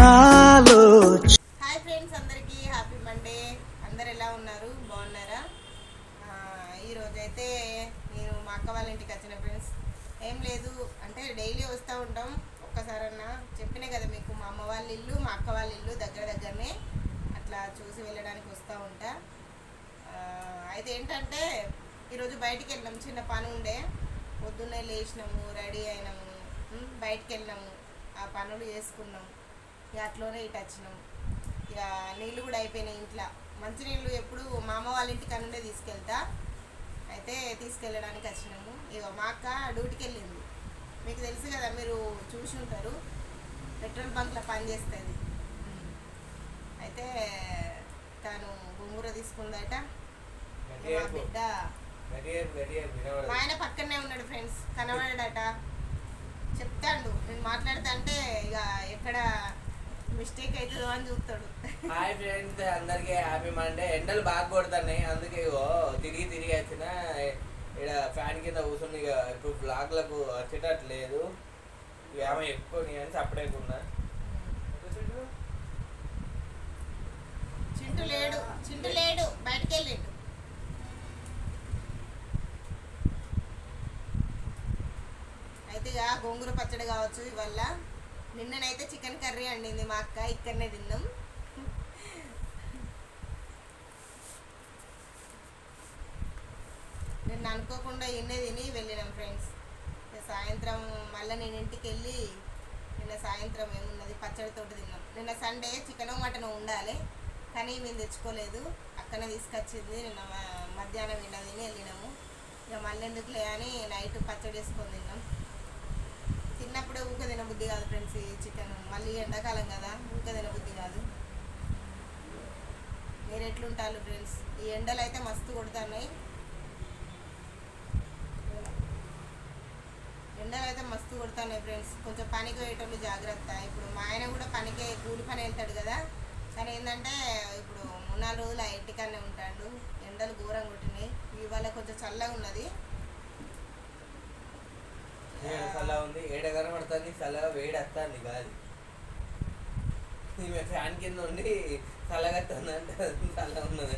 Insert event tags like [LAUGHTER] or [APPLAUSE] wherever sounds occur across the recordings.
నాలో hi friends అందరికీ happy Monday. అందరు ఎలా ఉన్నారు? బాగున్నారా? ఈరోజైతే ఈ రోజైతే నేను మా అక్క వాళ్ళ ఇంటికి వచ్చిన ఫ్రెండ్స్. ఏం లేదు అంటే డైలీ వస్తూ ఉంటాం. ఒక్కసారన్నా చెప్పినా కదా మీకు మా అమ్మ వాళ్ళ ఇల్లు మా అక్క వాళ్ళ ఇల్లు దగ్గర దగ్గరనే అట్లా చూసి వెళ్ళడానికి వస్తూ ఉంటా. అయితే ఏంటంటే ఈరోజు బయటికి వెళ్ళాం చిన్న పని ఉండే. పొద్దున్నే లేచినాము రెడీ అయినాము బయటికి వెళ్ళినాము. ఆ పనులు చేసుకున్నాము ఇక అట్లోనే ఇటు వచ్చినాం. ఇక నీళ్ళు కూడా అయిపోయినాయి ఇంట్లో. మంచినీళ్ళు ఎప్పుడు మా అమ్మ వాళ్ళ ఇంటికి నుండే తీసుకెళ్తా. అయితే తీసుకెళ్ళడానికి వచ్చినాము. ఇక మా అక్క డ్యూటీకి వెళ్ళింది. మీకు తెలుసు కదా మీరు చూసి ఉంటారు. పెట్రోల్ బంక్లో పని చేస్తుంది. ఉమ్. అయితే తను గోంగూర తీసుకుందట. మా బిడ్డ ఆయన పక్కనే ఉన్నాడు ఫ్రెండ్స్. కనబడాడట. చెప్తాడు. నేను మాట్లాడుతా అంటే ఇక ఎక్కడ మిస్టేక్ అవుతుందో అని చూస్తాడు. హాయ్ ఫ్రెండ్స్ అందరికి హ్యాపీ మండే. ఎండలు బాగా కొడుతున్నాయి. అందుకే ఇగో తిరిగి తిరిగి వచ్చిన ఇక్కడ ఫ్యాన్ కింద కూర్చుని ఇక ఇప్పుడు బ్లాగ్లకు వచ్చేటట్లేదు. ఇక ఆమె ఎక్కువ నీ అని సపరేట్గా చింటు లేడు. చింటు లేడు. బయటికి వెళ్ళిండు అయితే గోంగూర పచ్చడి కావచ్చు ఇవల్ల నిన్ననైతే చికెన్ కర్రీ వండింది మా అక్క ఇక్కడనే తిన్నాం. నిన్న అనుకోకుండా ఇన్నే తిని వెళ్ళినాం ఫ్రెండ్స్. సాయంత్రం మళ్ళీ నేను ఇంటికి వెళ్ళి నిన్న సాయంత్రం ఏమున్నది పచ్చడితోటి తిన్నాం. నిన్న సండే చికెన్ మటన్ ఉండాలి కానీ మేము తెచ్చుకోలేదు. అక్కనే తీసుకొచ్చింది నిన్న మధ్యాహ్నం నిన్న తిని వెళ్ళినాము. ఇక మళ్ళీ ఎందుకులే అని నైట్ పచ్చడి వేసుకొని తిన్నాం. తిన్నప్పుడే ఊక తినబుద్ధి కాదు ఫ్రెండ్స్ ఈ చికెన్. మళ్ళీ ఎండాకాలం కదా ఊక తినబుద్ధి కాదు. మీరు ఎట్లుంటారు ఫ్రెండ్స్? ఈ ఎండలు అయితే మస్తు కొడుతున్నాయి. ఎండలు అయితే మస్తు కొడుతున్నాయి ఫ్రెండ్స్. కొంచెం పనికి పోయేటోళ్ళు జాగ్రత్త. ఇప్పుడు మా ఆయన కూడా పనికి కూలి పని వెళ్తాడు కదా. కానీ ఏంటంటే ఇప్పుడు మూడు నాలుగు రోజులు ఆ ఇంటికనే ఉంటాడు. ఎండలు ఘోరం కొట్టినాయి. ఇవాళ కొంచెం చల్లగా ఉన్నది. చల్ల ఉంది? ఏడ కనబడుతుంది? చల్లగా వేడి వస్తుంది గాలి. ఈమె ఫ్యాన్ కింద ఉండి చల్లగా అంటే చల్లగా ఉన్నది.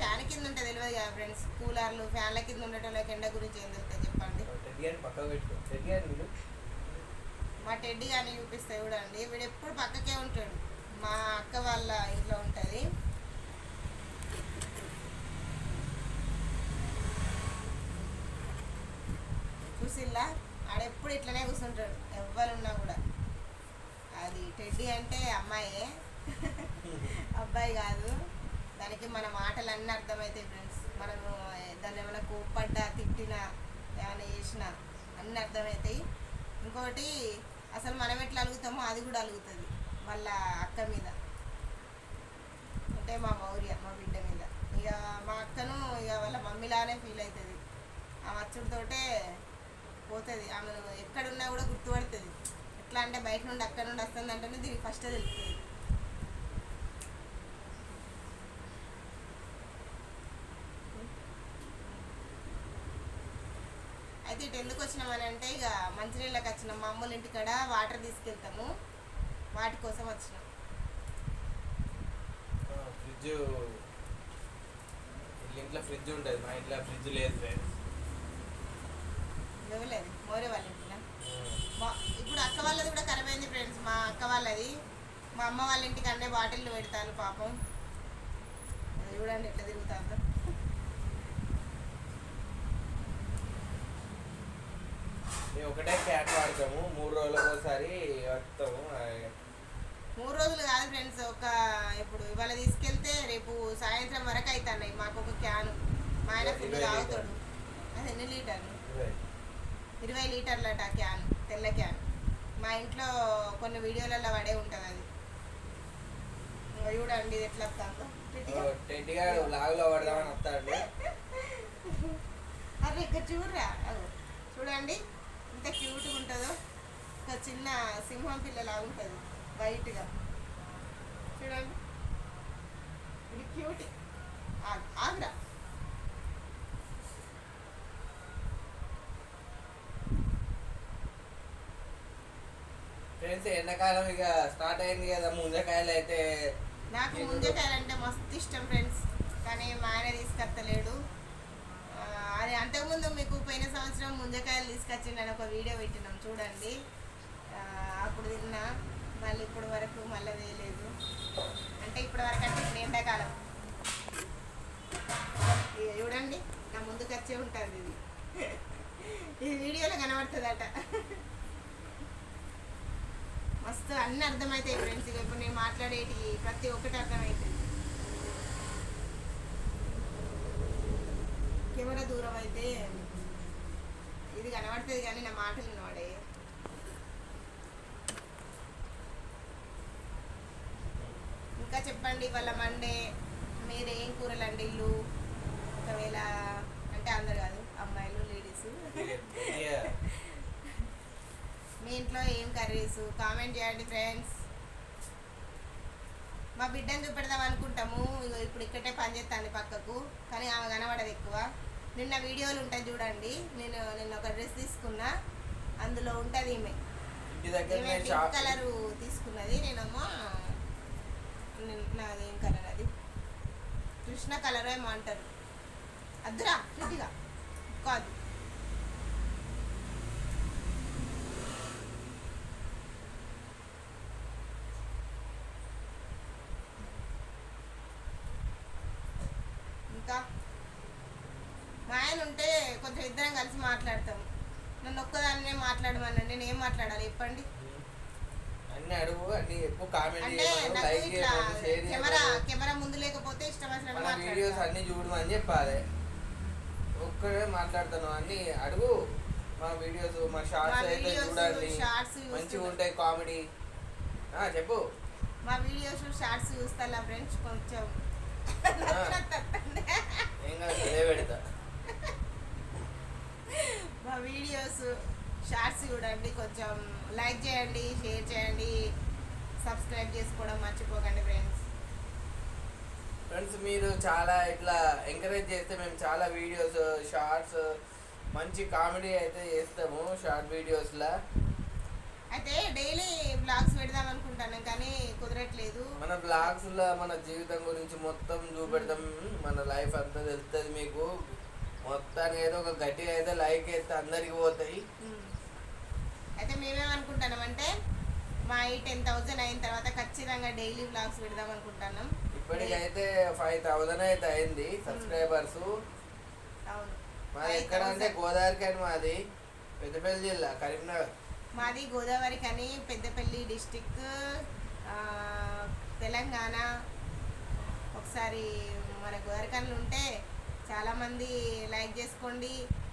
ఫ్యాన్ కింద ఉంటే తెలియదు కదా ఫ్రెండ్స్. కూలర్లు ఫ్యాన్ల కింద ఉండేటోళ్ళకి ఎండ గురించి ఏం తెలుస్తుంది చెప్పండి. టెడ్డి అని పక్కకు పెట్టుకో టెడ్డి అని మా టెడ్డి కానీ చూపిస్తే చూడండి. వీడు ఎప్పుడు పక్కకే ఉంటాడు. మా అక్క వాళ్ళ ఇంట్లో ఉంటుంది. చూసిల్లా ఆడెప్పుడు ఇట్లనే కూర్చుంటాడు. ఎవ్వరున్నా కూడా. అది టెడ్డీ అంటే అమ్మాయే. అబ్బాయి కాదు. దానికి మన మాటలు అన్నీ అర్థమవుతాయి ఫ్రెండ్స్. మనము దాన్ని ఏమైనా కోప్పడ్డా తిట్టినా ఏమైనా చేసినా అన్నీ అర్థమవుతాయి ఇంకొకటి అసలు మనం ఎట్లా అలుగుతామో అది కూడా అలుగుతుంది. వాళ్ళ అక్క మీద. అంటే మా మౌర్య మా బిడ్డ మీద. ఇక మా అక్కను ఇక వాళ్ళ మమ్మీలానే ఫీల్ అవుతుంది ఆ మచ్చుడితోటే పోతుంది. ఆమె ఎక్కడున్నా కూడా గుర్తుపడుతుంది. ఎట్లా అంటే బయట నుండి అక్కడ నుండి వస్తుంది అంటేనే దీనికి ఫస్ట్ తెలుస్తుంది. అయితే ఇటు ఎందుకు వచ్చినామని అంటే ఇక మంచినీళ్ళకి వచ్చినాం. మా అమ్మోళ్ళ ఇంటికాడ వాటర్ తీసుకెళ్తాము. వాటి కోసం వచ్చినాం. ఫ్రిడ్జ్ ఇంట్లో ఫ్రిడ్జ్ ఉంటుంది. మా ఇంట్లో ఫ్రిడ్జ్ లేదు ఫ్రెండ్స్ ఇవ్వలేదు మోరే వాళ్ళ ఇంటినా మా ఇప్పుడు అక్క వాళ్ళది కూడా ఖరాబ్ అయింది ఫ్రెండ్స్ మా అక్క వాళ్ళది. మా అమ్మ వాళ్ళ ఇంటికి అన్నీ బాటిల్ పెడతాను పాపం. చూడండి ఎట్లా తిరుగుతుందో. మేము ఒకటే క్యాట్ వాడతాము మూడు రోజులకు ఒకసారి వస్తాము మూడు రోజులు కాదు ఫ్రెండ్స్ ఒక ఇప్పుడు ఇవాళ తీసుకెళ్తే రేపు సాయంత్రం వరకు అవుతున్నాయి మాకు ఒక క్యాను. మా ఆయన ఇరవై తాగుతాడు. అది ఎన్ని లీటర్లు? ఇరవై లీటర్లట క్యాన్ తెల్ల క్యాన్. మా ఇంట్లో కొన్ని వీడియోలలో పడే ఉంటుంది అది చూడండి ఇది ఎట్లా వస్తుందో అరే ఇక్కడ చూడరా? చూడండి. ఇంత క్యూట్గా ఉంటుందో. ఒక చిన్న సింహం పిల్లలా ఉంటుంది వైట్గా. చూడండి ఇది క్యూట్ ఆగ్రా ఫ్రెండ్స్ ఎండాకాలం ఇక స్టార్ట్ అయింది కదా ముంజకాయలు అయితే నాకు ముంజకాయలు అంటే మస్తు ఇష్టం ఫ్రెండ్స్ కానీ మా ఆయన తీసుకొస్తలేడు. అది అంతకుముందు మీకు పోయిన సంవత్సరం ముంజకాయలు తీసుకొచ్చిండని ఒక వీడియో పెట్టినాం చూడండి. అప్పుడు తిన్నా మళ్ళీ ఇప్పుడు వరకు మళ్ళీ వేయలేదు. అంటే ఇప్పటి వరకు అంటే ఇప్పుడు ఎండాకాలం. చూడండి నా ముందుకు వచ్చే ఉంటుంది ఇది. ఈ వీడియోలో కనబడుతుందట. మస్తు అన్ని అర్థమవుతాయి ఫ్రెండ్స్ ఇక ఇప్పుడు నేను మాట్లాడేటి ప్రతి ఒక్కటి అర్థమవుతుంది కెమెరా దూరం అయితే ఇది కనబడుతుంది కానీ నా మాటలు నోడే ఇంకా చెప్పండి వాళ్ళ మండే మీరు ఏం కూరలు అండి ఇల్లు? ఒకవేళ అంటే అందరు కాదు అమ్మాయిలు లేడీస్ ఇక మీ ఇంట్లో ఏం కర్రీస్ కామెంట్ చేయండి ఫ్రెండ్స్ మా బిడ్డను చూపెడదాం అనుకుంటాము. ఇప్పుడు ఇక్కడే పని చేస్తాను పక్కకు కానీ ఆమె కనబడదు ఎక్కువ. నిన్న వీడియోలు ఉంటాయి చూడండి. నేను నిన్న ఒక డ్రెస్ తీసుకున్నా. అందులో ఉంటుంది ఈమె. పింక్ కలర్ తీసుకున్నది. నేనేమో నాది ఏం కలర్ అది? కృష్ణ కలర్ ఏమో అంటారు. అద్దురా కాదు. మా ఆయన ఉంటే కొంచెం ఇద్దరం కలిసి మాట్లాడతాం నన్ను ఒక్కదాన్నే మాట్లాడమని నేను ఏం మాట్లాడాలి చెప్పండి? అన్ని అడుగు అన్ని ఎక్కువ కామెంట్ కెమెరా కెమెరా ముందు లేకపోతే ఇష్టం వచ్చినట్టు మన వీడియోస్. అన్ని చూడమని చెప్పాలి. ఒక్కడే మాట్లాడుతాను అన్ని అడుగు. మా వీడియోస్ మా షార్ట్స్ అయితే చూడండి. మంచిగా. ఉంటాయి కామెడీ చెప్పు. మా వీడియోస్ షార్ట్స్ చూస్తా ఫ్రెండ్స్ కొంచెం. [LAUGHS] మా వీడియోస్ షార్ట్స్ చూడండి కొంచెం లైక్ చేయండి షేర్ చేయండి సబ్స్క్రైబ్ చేసుకోవడం మర్చిపోకండి ఫ్రెండ్స్. ఫ్రెండ్స్ మీరు చాలా ఇట్లా ఎంకరేజ్ చేస్తే మేము చాలా వీడియోస్ షార్ట్స్ మంచి కామెడీ అయితే చేస్తాము షార్ట్ వీడియోస్లో. అయితే డైలీ బ్లాగ్స్ పెడదాం అనుకుంటాను కానీ కుదరట్లేదు. మన బ్లాగ్స్లో మన జీవితం గురించి మొత్తం చూపెడతాం మన లైఫ్ అంతా తెలుస్తుంది మీకు. మొత్తానికి ఏదో ఒక గట్టిగా అయితే లైక్ అయితే అందరికి పోతాయి. అయితే మేమేమనుకుంటున్నామంటే మా ఈ టెన్ థౌజండ్ అయిన తర్వాత ఖచ్చితంగా డైలీ బ్లాగ్స్ పెడదాం అనుకుంటున్నాం. ఇప్పటికైతే ఫైవ్ థౌజండ్ అయితే అయింది సబ్స్క్రైబర్స్. అవును. మాది 5,000. ఎక్కడ అంటే గోదావరి కానీ మాది. పెద్దపల్లి జిల్లా కరీంనగర్. మాది గోదావరి కని పెద్దపల్లి డిస్టిక్ తెలంగాణ ఒకసారి మన గోదావరికన్లు ఉంటే చాలామంది లైక్ చేసుకోండి.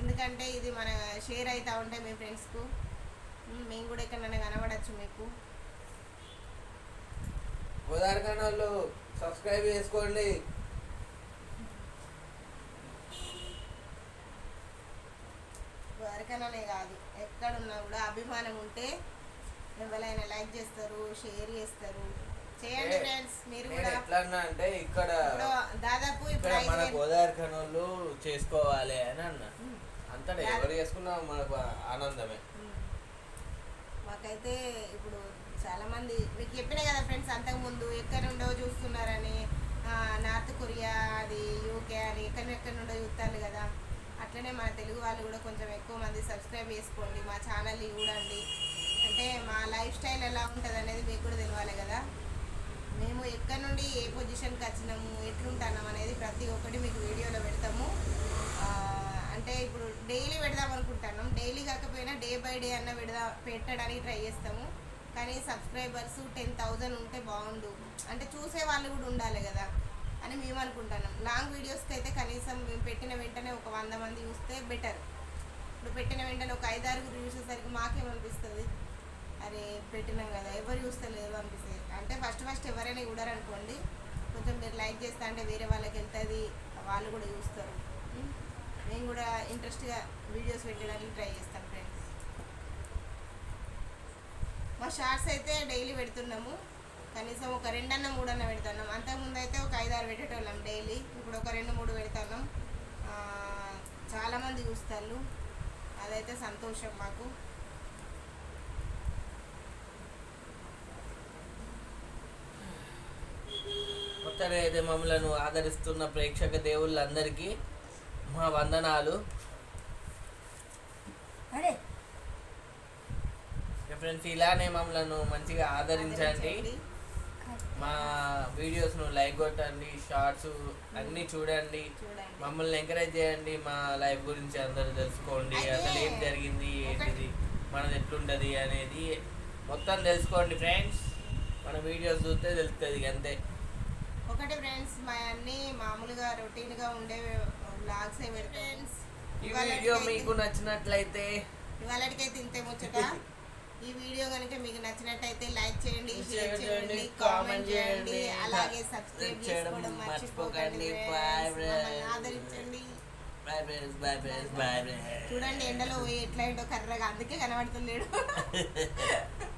ఎందుకంటే ఇది మన షేర్ అవుతూ ఉంటాయి మీ ఫ్రెండ్స్కు. మేము కూడా ఎక్కడైనా కనబడచ్చు మీకు. గోదావరి సబ్స్క్రైబ్ చేసుకోండి. గోదావరికనే కాదు ఎక్కడున్నా కూడా అభిమానం ఉంటే ఎవరైనా లైక్ చేస్తారు షేర్ చేస్తారు. చేయండి ఫ్రెండ్స్ మీరు కూడా. ఎట్లా అన్నా అంటే ఇక్కడ దాదాపు ఇప్పుడు ఇక్కడ మన గోదావరి కనులు చేసుకోవాలి అని అన్న. అంతటా ఎవరు చేసుకున్నా మనకు ఆనందమే. మాకైతే ఇప్పుడు చాలా మంది మీకు చెప్పిన కదా ఫ్రెండ్స్ అంతకుముందు ఎక్కడి నుండో చూస్తున్నారని నార్త్ కొరియా అది యూకే అని ఎక్కడెక్కడి నుండో చూస్తారు కదా. అట్లనే మన తెలుగు వాళ్ళు కూడా కొంచెం ఎక్కువ మంది సబ్స్క్రైబ్ చేసుకోండి మా ఛానల్ని చూడండి. అంటే మా లైఫ్ స్టైల్ ఎలా ఉంటుంది అనేది మీకు కూడా తెలియాలి కదా. మేము ఎక్కడి నుండి ఏ పొజిషన్కి వచ్చినాము ఎట్లుంటున్నాం అనేది ప్రతి ఒక్కటి మీకు వీడియోలో పెడతాము. అంటే ఇప్పుడు డైలీ పెడదాం అనుకుంటున్నాం. డైలీ కాకపోయినా డే బై డే అన్న పెడదా పెట్టడానికి ట్రై చేస్తాము. కానీ సబ్స్క్రైబర్స్ టెన్ థౌజండ్ ఉంటే బాగుండు. అంటే చూసే వాళ్ళు కూడా ఉండాలి కదా అని మేము అనుకుంటున్నాం. లాంగ్ వీడియోస్కి అయితే కనీసం మేము పెట్టిన వెంటనే ఒక వంద మంది చూస్తే బెటర్ ఇప్పుడు పెట్టిన వెంటనే ఒక ఐదారుగురు చూసేసరికి మాకేమనిపిస్తుంది? అరే పెట్టినాం కదా. ఎవరు చూస్తలేరు అనిపిస్తుంది. అంటే ఫస్ట్ ఫస్ట్ ఎవరైనా చూడరు అనుకోండి కొంచెం మీరు లైక్ చేస్తా అంటే వేరే వాళ్ళకి వెళ్తుంది వాళ్ళు కూడా చూస్తారు? మేము. కూడా ఇంట్రెస్ట్గా వీడియోస్ పెట్టడానికి ట్రై చేస్తాం ఫ్రెండ్స్ మా షార్ట్స్ అయితే డైలీ పెడుతున్నాము. కనీసం ఒక రెండన్న మూడన్న పెడుతున్నాం. అంతకుముందు అయితే ఒక ఐదారు పెట్టేటోళ్ళం డైలీ ఇప్పుడు ఒక రెండు మూడు పెడతాం చాలామంది చూస్తారు. అదైతే సంతోషం మాకు. మొత్తాన్ని అయితే మమ్మల్ని ఆదరిస్తున్న ప్రేక్షక దేవుళ్ళందరికీ మా వందనాలు. ఫ్రెండ్స్ ఇలానే మమ్మల్ని మంచిగా ఆదరించండి. మా వీడియోస్ను లైక్ కొట్టండి షార్ట్స్ అన్నీ చూడండి. మమ్మల్ని ఎంకరేజ్ చేయండి మా లైఫ్ గురించి అందరూ తెలుసుకోండి. అసలు ఏం జరిగింది ఏంటిది మనది ఎట్లుంటది అనేది మొత్తం తెలుసుకోండి ఫ్రెండ్స్. మన వీడియోస్ చూస్తే తెలుస్తుంది అంతే. ఒకటి ఫ్రెండ్స్ మా అన్ని మామూలుగా రొటీన్గా ఉండే వ్లాగ్స్ ఫ్రెండ్స్ ఈ వీడియో మీకు నచ్చినట్లయితే ఇవాళకైతే ఇంతే ముచ్చట? [LAUGHS] ఈ వీడియో కనుక మీకు నచ్చినట్టయితే లైక్ చేయండి షేర్ చేయండి కామెంట్ చేయండి అలాగే సబ్స్క్రైబ్ చేయడం చేసుకోవడం మర్చిపోకండి. ఆదరించండి. Bye friends bye friends bye friends చూడండి ఎండలో పోయి ఎట్లా ఏంటో కర్రగా అందుకే కనబడుతున్నాడు [LAUGHS]